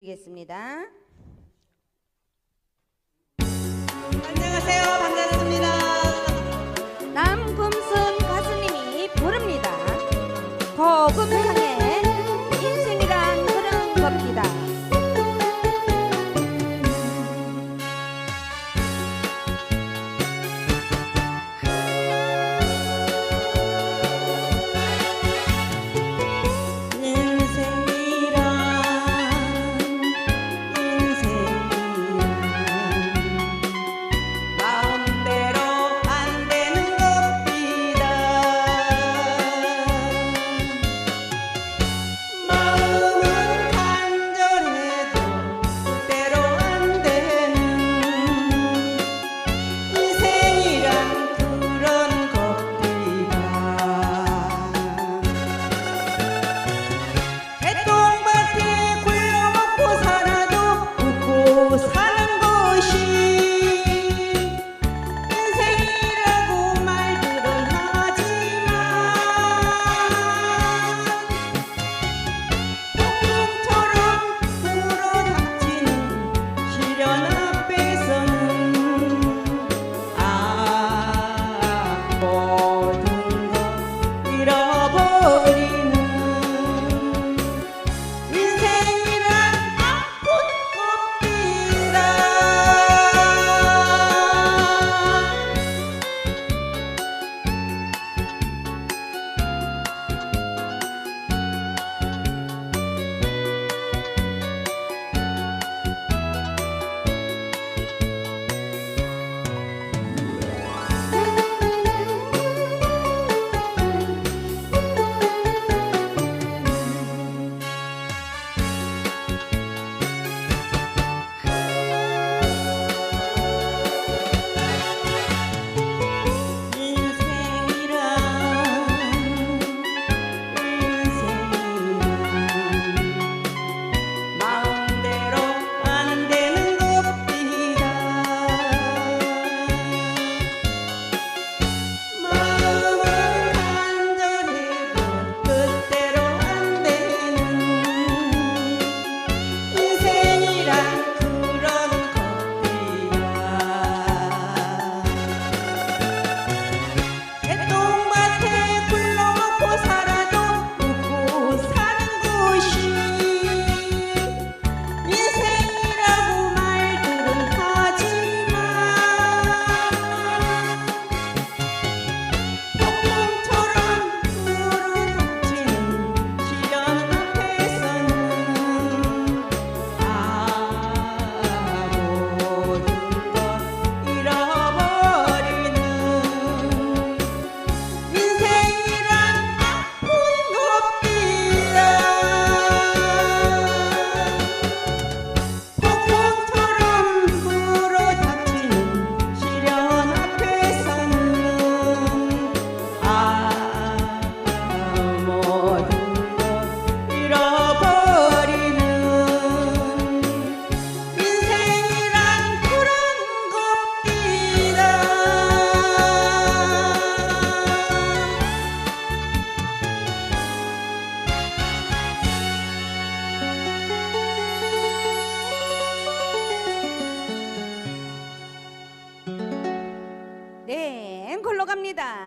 드리겠습니다. 안녕하세요. 반갑습니다. 남금순 가수님이 부릅니다. 거금을 들어갑니다.